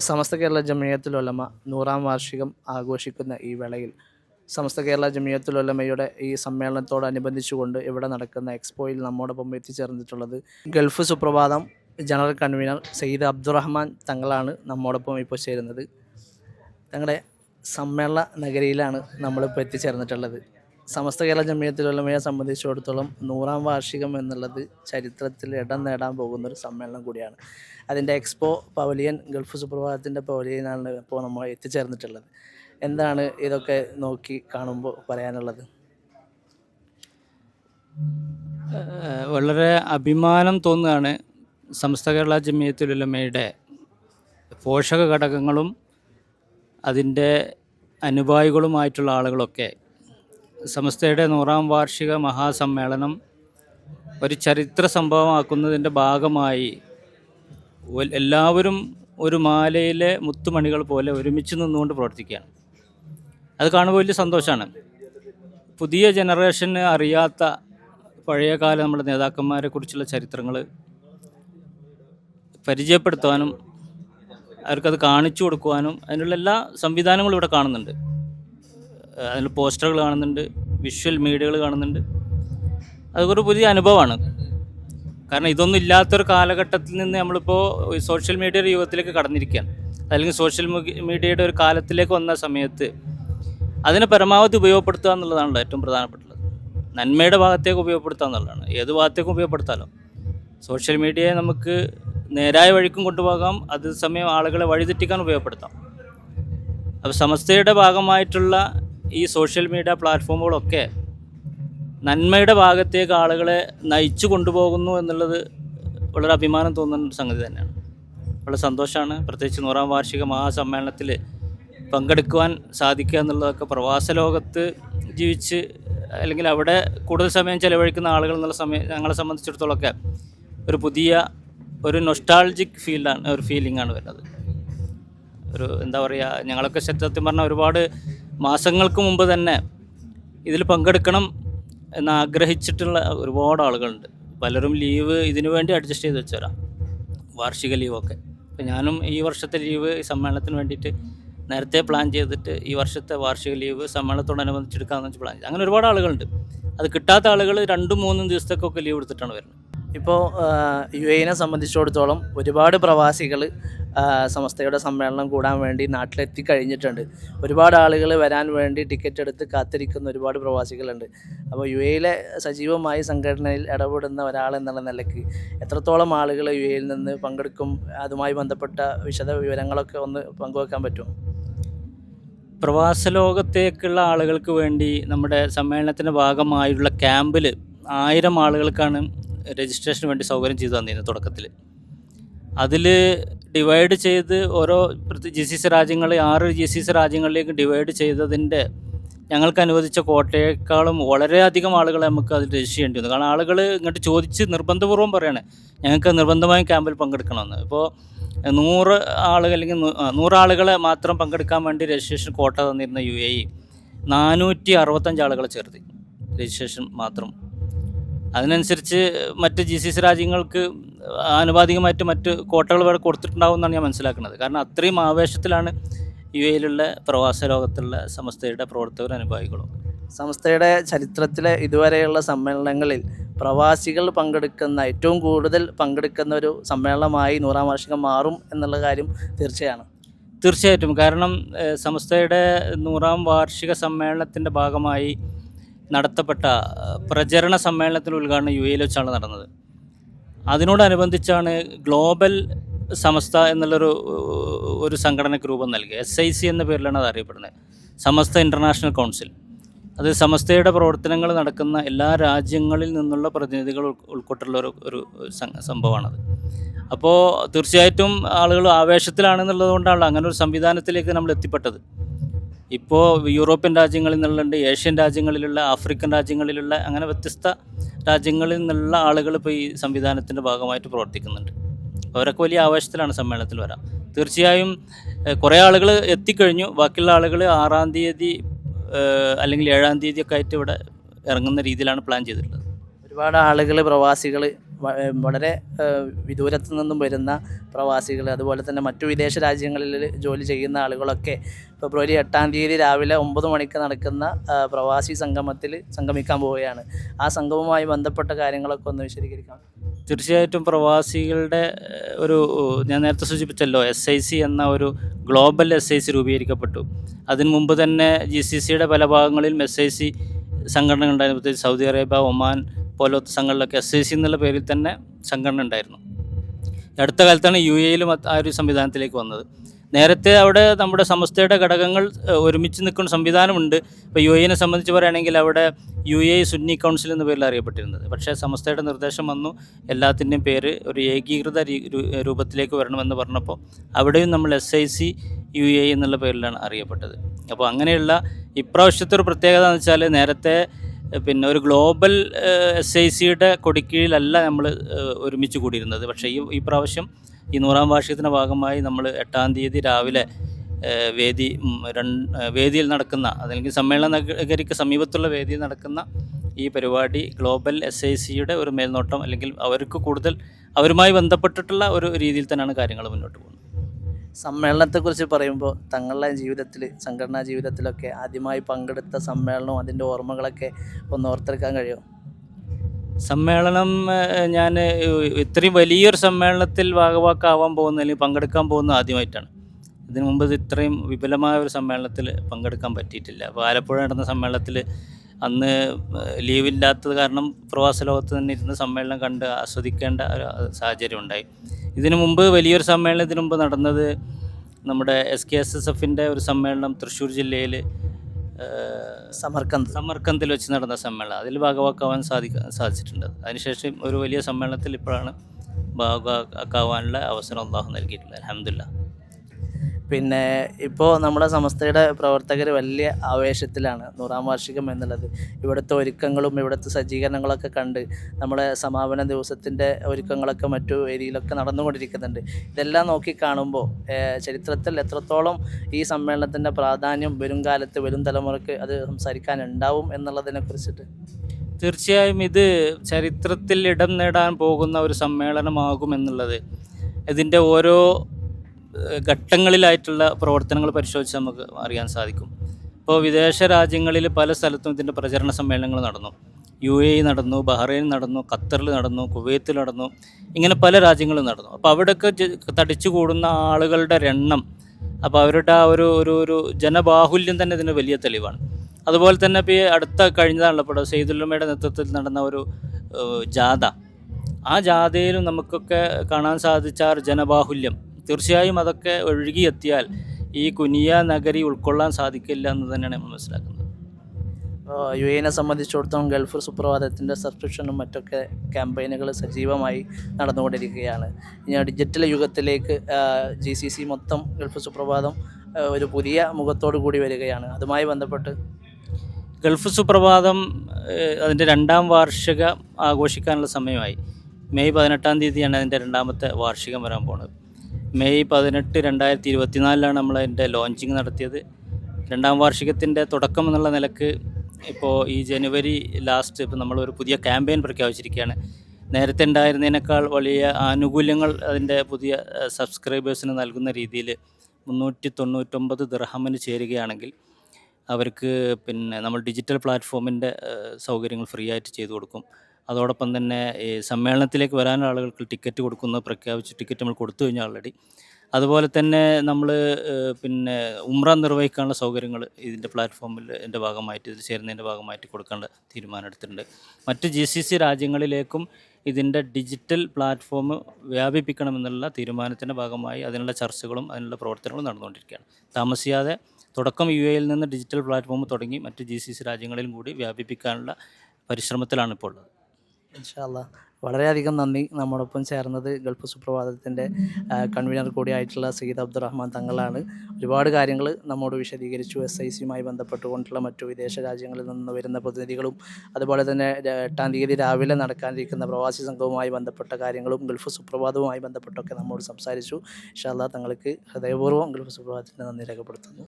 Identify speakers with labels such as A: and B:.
A: സമസ്ത കേരള ജമിയത്തുൽ ഉലമ നൂറാം വാർഷികം ആഘോഷിക്കുന്ന ഈ വേളയിൽ സമസ്ത കേരള ജമിയത്തുൽ ഉലമയുടെ ഈ സമ്മേളനത്തോടനുബന്ധിച്ചുകൊണ്ട് ഇവിടെ നടക്കുന്ന എക്സ്പോയിൽ നമ്മോടൊപ്പം എത്തിച്ചേർന്നിട്ടുള്ളത് Gulf Suprabhatham general convener Sayyid Abdurahman തങ്ങളാണ് നമ്മോടൊപ്പം ഇപ്പോൾ ചേരുന്നത്. തങ്ങളുടെ സമ്മേളന നഗരിയിലാണ് നമ്മളിപ്പോൾ എത്തിച്ചേർന്നിട്ടുള്ളത്. സമസ്ത കേരള ജമ്മിയത്തിലുള്ള മേയെ സംബന്ധിച്ചിടത്തോളം നൂറാം വാർഷികം എന്നുള്ളത് ചരിത്രത്തിൽ ഇടം നേടാൻ പോകുന്ന ഒരു സമ്മേളനം കൂടിയാണ്. അതിന്റെ എക്സ്പോ പവലിയൻ ഗൾഫ് സുപ്രഭാതത്തിന്റെ പവലിയനാണ് ഇപ്പോൾ നമ്മൾ എത്തിച്ചേർന്നിട്ടുള്ളത്. എന്താണ് ഇതൊക്കെ നോക്കി കാണുമ്പോൾ പറയാനുള്ളത്?
B: വളരെ അഭിമാനം തോന്നുകയാണ് സമസ്ത കേരള ജമിയത്തുലുലമയുടെ പോഷക ഘടകങ്ങളും അതിന്റെ അനുഭായികളുമായിട്ടുള്ള ആളുകളൊക്കെ സമസ്തയുടെ നൂറാം വാർഷിക മഹാസമ്മേളനം ഒരു ചരിത്ര സംഭവമാക്കുന്നതിന്റെ ഭാഗമായി എല്ലാവരും ഒരു മാലയിലെ മുത്തുമണികൾ പോലെ ഒരുമിച്ച് നിന്നുകൊണ്ട് പ്രവർത്തിക്കുകയാണ്. അത് കാണുമ്പോൾ വലിയ സന്തോഷമാണ്. പുതിയ ജനറേഷന് അറിയാത്ത പഴയകാല നമ്മുടെ നേതാക്കന്മാരെ കുറിച്ചുള്ള ചരിത്രങ്ങൾ പരിചയപ്പെടുത്തുവാനും അവർക്കത് കാണിച്ചു കൊടുക്കുവാനും അതിനുള്ള എല്ലാ സംവിധാനങ്ങളും ഇവിടെ കാണുന്നുണ്ട്. അതിൽ പോസ്റ്ററുകൾ കാണുന്നുണ്ട് വിഷ്വൽ മീഡിയകൾ കാണുന്നുണ്ട്. അതൊരു പുതിയ അനുഭവമാണ്. കാരണം ഇതൊന്നും ഇല്ലാത്തൊരു കാലഘട്ടത്തിൽ നിന്ന് നമ്മളിപ്പോൾ സോഷ്യൽ മീഡിയയുടെ യുഗത്തിലേക്ക് കടന്നിരിക്കുകയാണ്. അല്ലെങ്കിൽ സോഷ്യൽ മീഡിയയുടെ ഒരു കാലത്തിലേക്ക് വന്ന സമയത്ത് അതിനെ പരമാവധി ഉപയോഗപ്പെടുത്തുക എന്നുള്ളതാണല്ലോ ഏറ്റവും പ്രധാനപ്പെട്ടുള്ളത് നന്മയുടെ ഭാഗത്തേക്ക് ഉപയോഗപ്പെടുത്തുക എന്നുള്ളതാണ്. ഏത് ഭാഗത്തേക്കും ഉപയോഗപ്പെടുത്താമല്ലോ സോഷ്യൽ മീഡിയയെ നമുക്ക് നേരായ വഴിക്കും കൊണ്ടുപോകാം. അതേസമയം ആളുകളെ വഴിതെറ്റിക്കാൻ ഉപയോഗപ്പെടുത്താം. അപ്പോൾ സമസ്തയുടെ ഭാഗമായിട്ടുള്ള ഈ സോഷ്യൽ മീഡിയ പ്ലാറ്റ്ഫോമുകളൊക്കെ നന്മയുടെ ഭാഗത്തേക്ക് ആളുകളെ നയിച്ചു കൊണ്ടുപോകുന്നു എന്നുള്ളത് വളരെ അഭിമാനം തോന്നുന്ന സംഗതി തന്നെയാണ്. വളരെ സന്തോഷമാണ് പ്രത്യേകിച്ച് നൂറാം വാർഷിക മഹാസമ്മേളനത്തിൽ പങ്കെടുക്കുവാൻ സാധിക്കുക എന്നുള്ളതൊക്കെ പ്രവാസ ലോകത്ത് ജീവിച്ച് അല്ലെങ്കിൽ അവിടെ കൂടുതൽ സമയം ചിലവഴിക്കുന്ന ആളുകൾ എന്നുള്ള സമയം ഞങ്ങളെ സംബന്ധിച്ചിടത്തോളമൊക്കെ ഒരു പുതിയ ഒരു നൊസ്റ്റാൾജിക് ഫീൽഡാണ് ഒരു ഫീലിംഗ് ആണ് വരുന്നത്. ഒരു എന്താ പറയുക ഞങ്ങളൊക്കെ സത്യത്തിൽ പറഞ്ഞാൽ ഒരുപാട് മാസങ്ങൾക്ക് മുമ്പ് തന്നെ ഇതിൽ പങ്കെടുക്കണം എന്ന് ആഗ്രഹിച്ചിട്ടുള്ള ഒരുപാട് ആളുകളുണ്ട്. പലരും ലീവ് ഇതിനു വേണ്ടി അഡ്ജസ്റ്റ് ചെയ്ത് വെച്ചവരാ. വാർഷിക ലീവൊക്കെ. അപ്പം ഞാനും ഈ വർഷത്തെ ലീവ് ഈ സമ്മേളനത്തിന് വേണ്ടിയിട്ട് നേരത്തെ പ്ലാൻ ചെയ്തിട്ട് ഈ വർഷത്തെ വാർഷിക ലീവ് സമ്മേളനത്തോടനുബന്ധിച്ച് എടുക്കാമെന്ന് വെച്ച് പ്ലാൻ ചെയ്തു. അങ്ങനെ ഒരുപാട് ആളുകളുണ്ട്. അത് കിട്ടാത്ത ആളുകൾ രണ്ടും മൂന്നും ദിവസത്തേക്കൊക്കെ ലീവ് എടുത്തിട്ടാണ് വരുന്നത്.
A: ഇപ്പോൾ യു എനെ സംബന്ധിച്ചിടത്തോളം ഒരുപാട് പ്രവാസികൾ സമസ്തയുടെ സമ്മേളനം കൂടാൻ വേണ്ടി നാട്ടിലെത്തി കഴിഞ്ഞിട്ടുണ്ട്. ഒരുപാട് ആളുകൾ വരാൻ വേണ്ടി ടിക്കറ്റ് എടുത്ത് കാത്തിരിക്കുന്ന ഒരുപാട് പ്രവാസികളുണ്ട്. അപ്പോൾ യു എയിലെ സജീവമായി സംഘടനയിൽ ഇടപെടുന്ന ഒരാൾ എന്നുള്ള നിലയ്ക്ക് എത്രത്തോളം ആളുകൾ യു എയിൽ നിന്ന് പങ്കെടുക്കും? അതുമായി ബന്ധപ്പെട്ട വിശദ വിവരങ്ങളൊക്കെ ഒന്ന് പങ്കുവെക്കാൻ പറ്റും
B: പ്രവാസ ലോകത്തേക്കുള്ള ആളുകൾക്ക് വേണ്ടി നമ്മുടെ സമ്മേളനത്തിന്റെ ഭാഗമായുള്ള ക്യാമ്പിൽ ആയിരം ആളുകൾക്കാണ് രജിസ്ട്രേഷന് വേണ്ടി സൗകര്യം ചെയ്തു തന്നിരുന്നത് തുടക്കത്തിൽ. അതിൽ ഡിവൈഡ് ചെയ്ത് ഓരോ ജി സി സി രാജ്യങ്ങളെ ആറ് ജി സി സി രാജ്യങ്ങളിലേക്ക് ഡിവൈഡ് ചെയ്തതിന്റെ ഞങ്ങൾക്ക് അനുവദിച്ച കോട്ടയേക്കാളും വളരെയധികം ആളുകളെ നമുക്ക് അതിൽ രജിസ്റ്റർ ചെയ്യേണ്ടി വന്നു. കാരണം ആളുകൾ ഇങ്ങോട്ട് ചോദിച്ച് നിർബന്ധപൂർവം പറയണേ ഞങ്ങൾക്ക് നിർബന്ധമായും ക്യാമ്പിൽ പങ്കെടുക്കണമെന്ന്. ഇപ്പോൾ നൂറ് ആളുകൾ അല്ലെങ്കിൽ നൂറാളുകളെ മാത്രം പങ്കെടുക്കാൻ വേണ്ടി രജിസ്ട്രേഷൻ കോട്ട തന്നിരുന്ന യു എ ഇ നാനൂറ്റി അറുപത്തഞ്ച് ആളുകളെ ചേർത്തി. രജിസ്ട്രേഷൻ മാത്രം അതിനനുസരിച്ച് മറ്റ് ജി സി സി രാജ്യങ്ങൾക്ക് ആനുപാതികമായിട്ട് മറ്റ് കോട്ടകൾ വരെ കൊടുത്തിട്ടുണ്ടാവും എന്നാണ് ഞാൻ മനസ്സിലാക്കുന്നത്. കാരണം അത്രയും ആവേശത്തിലാണ് യു എയിലുള്ള പ്രവാസ ലോകത്തുള്ള സംസ്ഥയുടെ പ്രവർത്തകരും അനുഭാവികളും.
A: സംസ്ഥയുടെ ചരിത്രത്തിലെ ഇതുവരെയുള്ള സമ്മേളനങ്ങളിൽ പ്രവാസികൾ പങ്കെടുക്കുന്ന ഏറ്റവും കൂടുതൽ പങ്കെടുക്കുന്ന ഒരു സമ്മേളനമായി നൂറാം വാർഷികം മാറും എന്നുള്ള കാര്യം തീർച്ചയാണ്.
B: തീർച്ചയായിട്ടും. കാരണം സംസ്ഥയുടെ നൂറാം വാർഷിക സമ്മേളനത്തിന്റെ ഭാഗമായി നടത്തപ്പെട്ട പ്രചരണ സമ്മേളനത്തിന്റെ ഉദ്ഘാടനം യു എയിൽ വെച്ചാണ് നടന്നത്. അതിനോടനുബന്ധിച്ചാണ് ഗ്ലോബൽ സമസ്ത എന്നുള്ളൊരു ഒരു സംഘടനയ്ക്ക് രൂപം നൽകി എസ് ഐ സി എന്ന പേരിലാണ് അത് അറിയപ്പെടുന്നത്. Samastha international council. അത് സമസ്തയുടെ പ്രവർത്തനങ്ങൾ നടക്കുന്ന എല്ലാ രാജ്യങ്ങളിൽ നിന്നുള്ള പ്രതിനിധികൾ ഉൾക്കൊട്ടുള്ള ഒരു ഒരു സംഭവമാണത്. അപ്പോൾ തീർച്ചയായിട്ടും ആളുകൾ ആവേശത്തിലാണെന്നുള്ളത് അങ്ങനെ ഒരു സംവിധാനത്തിലേക്ക് നമ്മൾ എത്തിപ്പെട്ടത്. ഇപ്പോൾ യൂറോപ്യൻ രാജ്യങ്ങളിൽ നിന്നുള്ളുണ്ട് ഏഷ്യൻ രാജ്യങ്ങളിലുള്ള ആഫ്രിക്കൻ രാജ്യങ്ങളിലുള്ള അങ്ങനെ വ്യത്യസ്ത രാജ്യങ്ങളിൽ നിന്നുള്ള ആളുകൾ ഇപ്പോൾ ഈ സംവിധാനത്തിന്റെ ഭാഗമായിട്ട് പ്രവർത്തിക്കുന്നുണ്ട്. അവരൊക്കെ വലിയ ആവേശത്തിലാണ് സമ്മേളനത്തിൽ വരാം. തീർച്ചയായും കുറേ ആളുകൾ എത്തിക്കഴിഞ്ഞു. ബാക്കിയുള്ള ആളുകൾ ആറാം തീയതി അല്ലെങ്കിൽ ഏഴാം തീയതി ഒക്കെ ആയിട്ട് ഇവിടെ ഇറങ്ങുന്ന രീതിയിലാണ് പ്ലാൻ ചെയ്തിട്ടുള്ളത്.
A: ഒരുപാട് ആളുകൾ പ്രവാസികൾ വളരെ വിദൂരത്തു നിന്നും വരുന്ന പ്രവാസികൾ അതുപോലെ തന്നെ മറ്റു വിദേശ രാജ്യങ്ങളിൽ ജോലി ചെയ്യുന്ന ആളുകളൊക്കെ ഫെബ്രുവരി എട്ടാം തീയതി രാവിലെ ഒമ്പത് മണിക്ക് നടക്കുന്ന പ്രവാസി സംഗമത്തിൽ സംഗമിക്കാൻ പോവുകയാണ്. ആ സംഗമവുമായി ബന്ധപ്പെട്ട കാര്യങ്ങളൊക്കെ ഒന്ന് വിശദീകരിക്കാം.
B: തീർച്ചയായിട്ടും പ്രവാസികളുടെ ഒരു ഞാൻ നേരത്തെ സൂചിപ്പിച്ചല്ലോ എസ് ഐ സി എന്ന ഒരു ഗ്ലോബൽ എസ് ഐ സി രൂപീകരിക്കപ്പെട്ടു. അതിനു മുമ്പ് തന്നെ ജി സി സിയുടെ പല ഭാഗങ്ങളിലും എസ് ഐ സി സംഘടനകളുണ്ടായിരുന്നു. പ്രത്യേകിച്ച് സൗദി അറേബ്യ ഒമാൻ പോലത്തെ സംഘടനകളൊക്കെ എസ് ഐ സി എന്നുള്ള പേരിൽ തന്നെ സംഘടന ഉണ്ടായിരുന്നു. അടുത്ത കാലത്താണ് യു എയിലും ആ ഒരു സംവിധാനത്തിലേക്ക് വന്നത്. നേരത്തെ അവിടെ നമ്മുടെ സമസ്തയുടെ ഘടകങ്ങൾ ഒരുമിച്ച് നിൽക്കുന്ന സംവിധാനമുണ്ട്. ഇപ്പോൾ യു എനെ സംബന്ധിച്ച് പറയുകയാണെങ്കിൽ അവിടെ യു എ സുന്നി കൗൺസിൽ എന്ന പേരിൽ അറിയപ്പെട്ടിരുന്നത്. പക്ഷേ സമസ്തയുടെ നിർദ്ദേശം വന്നു. എല്ലാത്തിന്റെയും പേര് ഒരു ഏകീകൃത രൂപത്തിലേക്ക് വരണമെന്ന് പറഞ്ഞപ്പോൾ അവിടെയും നമ്മൾ S I C U A എന്നുള്ള പേരിലാണ് അറിയപ്പെട്ടത്. അപ്പോൾ അങ്ങനെയുള്ള ഇപ്രാവശ്യത്തെ ഒരു പ്രത്യേകത എന്ന് വെച്ചാൽ നേരത്തെ പിന്നെ ഒരു ഗ്ലോബൽ എസ് ഐ സിയുടെ കൊടിക്കീഴിലല്ല നമ്മൾ ഒരുമിച്ച് കൂടിയിരുന്നത്. പക്ഷേ ഈ ഈ പ്രാവശ്യം ഈ നൂറാം വാർഷികത്തിന്റെ ഭാഗമായി നമ്മൾ എട്ടാം തീയതി രാവിലെ വേദി രണ്ട് വേദിയിൽ നടക്കുന്ന അതല്ലെങ്കിൽ സമ്മേളന നഗരിക്ക് സമീപത്തുള്ള വേദിയിൽ നടക്കുന്ന ഈ പരിപാടി ഗ്ലോബൽ എസ് ഐ സിയുടെ ഒരു മേൽനോട്ടം അല്ലെങ്കിൽ അവർക്ക് കൂടുതൽ അവരുമായി ബന്ധപ്പെട്ടിട്ടുള്ള ഒരു രീതിയിൽ തന്നെയാണ് കാര്യങ്ങൾ മുന്നോട്ട് പോകുന്നത്.
A: സമ്മേളനത്തെക്കുറിച്ച് പറയുമ്പോൾ തങ്ങളുടെ ജീവിതത്തിൽ സംഘടനാ ജീവിതത്തിലൊക്കെ ആദ്യമായി പങ്കെടുത്ത സമ്മേളനവും അതിന്റെ ഓർമ്മകളൊക്കെ ഒന്ന് ഓർത്തെടുക്കാൻ കഴിയുമോ?
B: സമ്മേളനം ഞാൻ ഇത്രയും വലിയൊരു സമ്മേളനത്തിൽ ഭാഗവാക്കാവാൻ പോകുന്ന അല്ലെങ്കിൽ പങ്കെടുക്കാൻ പോകുന്ന ആദ്യമായിട്ടാണ്. ഇതിനു മുമ്പ് ഇത്രയും വിപുലമായ ഒരു സമ്മേളനത്തിൽ പങ്കെടുക്കാൻ പറ്റിയിട്ടില്ല. അപ്പോൾ ആലപ്പുഴ നടന്ന സമ്മേളനത്തിൽ അന്ന് ലീവില്ലാത്തത് കാരണം പ്രവാസ ലോകത്ത് തന്നെ ഇരുന്ന് സമ്മേളനം കണ്ട് ആസ്വദിക്കേണ്ട ഒരു സാഹചര്യം ഉണ്ടായി ഇതിനു മുമ്പ് വലിയൊരു സമ്മേളനം ഇതിനു മുമ്പ് നടന്നത് നമ്മുടെ എസ് കെ എസ് എസ് എഫിന്റെ ഒരു സമ്മേളനം തൃശ്ശൂർ ജില്ലയിൽ
A: സമർക്കന്ത്.
B: സമർക്കന്തിൽ വെച്ച് നടന്ന സമ്മേളനം. അതിൽ ഭാഗവാക്കാവാൻ സാധിക്കാൻ സാധിച്ചിട്ടുണ്ട്. അതിനുശേഷം ഒരു വലിയ സമ്മേളനത്തിൽ ഇപ്പോഴാണ് ഭാഗവാക്കാവാനുള്ള അവസരം അള്ളാഹു നൽകിയിട്ടുള്ളത്. അലഹമില്ല
A: പിന്നെ ഇപ്പോൾ നമ്മുടെ സമസ്തയുടെ പ്രവർത്തകർ വലിയ ആവേശത്തിലാണ് നൂറാം വാർഷികം എന്നുള്ളത്. ഇവിടുത്തെ ഒരുക്കങ്ങളും ഇവിടുത്തെ സജ്ജീകരണങ്ങളൊക്കെ കണ്ട് നമ്മുടെ സമാപന ദിവസത്തിന്റെ ഒരുക്കങ്ങളൊക്കെ മറ്റു ഏരിയയിലൊക്കെ നടന്നുകൊണ്ടിരിക്കുന്നുണ്ട്. ഇതെല്ലാം നോക്കി കാണുമ്പോൾ ചരിത്രത്തിൽ എത്രത്തോളം ഈ സമ്മേളനത്തിന്റെ പ്രാധാന്യം വരും കാലത്ത് വരും തലമുറയ്ക്ക് അത് സംസാരിക്കാനുണ്ടാവും എന്നുള്ളതിനെ കുറിച്ചിട്ട്?
B: തീർച്ചയായും ഇത് ചരിത്രത്തിൽ ഇടം നേടാൻ പോകുന്ന ഒരു സമ്മേളനമാകും എന്നുള്ളത് ഇതിന്റെ ഓരോ ഘട്ടങ്ങളിലായിട്ടുള്ള പ്രവർത്തനങ്ങൾ പരിശോധിച്ച് നമുക്ക് അറിയാൻ സാധിക്കും. ഇപ്പോൾ വിദേശ രാജ്യങ്ങളിൽ പല സ്ഥലത്തും ഇതിന്റെ പ്രചരണ സമ്മേളനങ്ങൾ നടന്നു. യു എ നടന്നു ബഹ്റൈൻ നടന്നു ഖത്തറിൽ നടന്നു കുവൈത്തിൽ നടന്നു ഇങ്ങനെ പല രാജ്യങ്ങളും നടന്നു. അപ്പോൾ അവിടെയൊക്കെ തടിച്ചു കൂടുന്ന ആളുകളുടെ എണ്ണം അപ്പോൾ അവരുടെ ആ ഒരു ഒരു ഒരു ജനബാഹുല്യം തന്നെ ഇതിന് വലിയ തെളിവാണ്. അതുപോലെ തന്നെ ഇപ്പോൾ ഈ അടുത്ത കഴിഞ്ഞതാണല്ലോ ഇപ്പോൾ സെയ്ദുല്ലമ്മയുടെ നേതൃത്വത്തിൽ നടന്ന ഒരു ജാഥ. ആ ജാഥയിലും നമുക്കൊക്കെ കാണാൻ സാധിച്ച ജനബാഹുല്യം തീർച്ചയായും അതൊക്കെ ഒഴുകിയെത്തിയാൽ ഈ കുനിയ നഗരി ഉൾക്കൊള്ളാൻ സാധിക്കില്ല എന്ന് തന്നെയാണ് നമ്മൾ മനസ്സിലാക്കുന്നത്.
A: യു എനെ സംബന്ധിച്ചിടത്തോളം ഗൾഫ് സുപ്രഭാതത്തിന്റെ സബ്സ്ക്രിപ്ഷനും മറ്റൊക്കെ ക്യാമ്പയിനുകൾ സജീവമായി നടന്നുകൊണ്ടിരിക്കുകയാണ്. ഇനി ഡിജിറ്റൽ യുഗത്തിലേക്ക് ജി സി സി മൊത്തം ഗൾഫ് സുപ്രഭാതം ഒരു പുതിയ മുഖത്തോടു കൂടി വരികയാണ്. അതുമായി ബന്ധപ്പെട്ട്?
B: ഗൾഫ് സുപ്രഭാതം അതിന്റെ രണ്ടാം വാർഷികം ആഘോഷിക്കാനുള്ള സമയമായി. മെയ് പതിനെട്ടാം തീയതിയാണ് അതിന്റെ രണ്ടാമത്തെ വാർഷികം വരാൻ പോകുന്നത് മെയ് പതിനെട്ട് രണ്ടായിരത്തി ഇരുപത്തിനാലിലാണ് നമ്മൾ അതിന്റെ ലോഞ്ചിങ് നടത്തിയത്. രണ്ടാം വാർഷികത്തിന്റെ തുടക്കം എന്നുള്ള നിലയ്ക്ക് ഇപ്പോൾ ഈ ജനുവരി ലാസ്റ്റ് ഇപ്പോൾ നമ്മളൊരു പുതിയ ക്യാമ്പയിൻ പ്രഖ്യാപിച്ചിരിക്കുകയാണ്. നേരത്തെ ഉണ്ടായിരുന്നതിനേക്കാൾ വലിയ ആനുകൂല്യങ്ങൾ അതിന്റെ പുതിയ സബ്സ്ക്രൈബേഴ്സിന് നൽകുന്ന രീതിയിൽ മുന്നൂറ്റി തൊണ്ണൂറ്റൊമ്പത് ദിർഹമിന് ചേരുകയാണെങ്കിൽ അവർക്ക് പിന്നെ നമ്മൾ ഡിജിറ്റൽ പ്ലാറ്റ്ഫോമിന്റെ സൗകര്യങ്ങൾ ഫ്രീ ആയിട്ട് ചെയ്തു കൊടുക്കും. അതോടൊപ്പം തന്നെ ഈ സമ്മേളനത്തിലേക്ക് വരാനുള്ള ആളുകൾക്ക് ടിക്കറ്റ് കൊടുക്കുന്നത് പ്രഖ്യാപിച്ച് ടിക്കറ്റ് നമ്മൾ കൊടുത്തു കഴിഞ്ഞാൽ ഓൾറെഡി അതുപോലെ തന്നെ നമ്മൾ പിന്നെ ഉമ്ര നിർവഹിക്കാനുള്ള സൗകര്യങ്ങൾ ഇതിന്റെ പ്ലാറ്റ്ഫോമിൽ എന്റെ ഭാഗമായിട്ട് ഇതിൽ ചേരുന്നതിന്റെ ഭാഗമായിട്ട് കൊടുക്കേണ്ട തീരുമാനം എടുത്തിട്ടുണ്ട്. മറ്റ് ജി സി സി രാജ്യങ്ങളിലേക്കും ഇതിന്റെ ഡിജിറ്റൽ പ്ലാറ്റ്ഫോം വ്യാപിപ്പിക്കണമെന്നുള്ള തീരുമാനത്തിന്റെ ഭാഗമായി അതിനുള്ള ചർച്ചകളും അതിനുള്ള പ്രവർത്തനങ്ങളും നടന്നുകൊണ്ടിരിക്കുകയാണ്. താമസിയാതെ തുടക്കം യു എയിൽ നിന്ന് ഡിജിറ്റൽ പ്ലാറ്റ്ഫോം തുടങ്ങി മറ്റ് ജി സി സി രാജ്യങ്ങളിലും കൂടി വ്യാപിപ്പിക്കാനുള്ള പരിശ്രമത്തിലാണ് ഇപ്പോൾ ഉള്ളത്.
A: വളരെയധികം നന്ദി നമ്മോടൊപ്പം ചേർന്നത് ഗൾഫ് സുപ്രഭാതത്തിന്റെ കൺവീനർ കൂടിയായിട്ടുള്ള സയ്യിദ് അബ്ദുറഹ്മാൻ തങ്ങളാണ്. ഒരുപാട് കാര്യങ്ങൾ നമ്മോട് വിശദീകരിച്ചു. എസ് ഐ സിയുമായി ബന്ധപ്പെട്ടുകൊണ്ടുള്ള മറ്റു വിദേശ രാജ്യങ്ങളിൽ നിന്ന് വരുന്ന പ്രതിനിധികളും അതുപോലെ തന്നെ എട്ടാം തീയതി രാവിലെ നടക്കാനിരിക്കുന്ന പ്രവാസി സംഘവുമായി ബന്ധപ്പെട്ട കാര്യങ്ങളും ഗൾഫ് സുപ്രഭാതവുമായി ബന്ധപ്പെട്ടൊക്കെ നമ്മോട് സംസാരിച്ചു. ഇൻഷാല്ല തങ്ങൾക്ക് ഹൃദയപൂർവം ഗൾഫ് സുപ്രഭാതത്തിന്റെ നന്ദി രേഖപ്പെടുത്തുന്നു.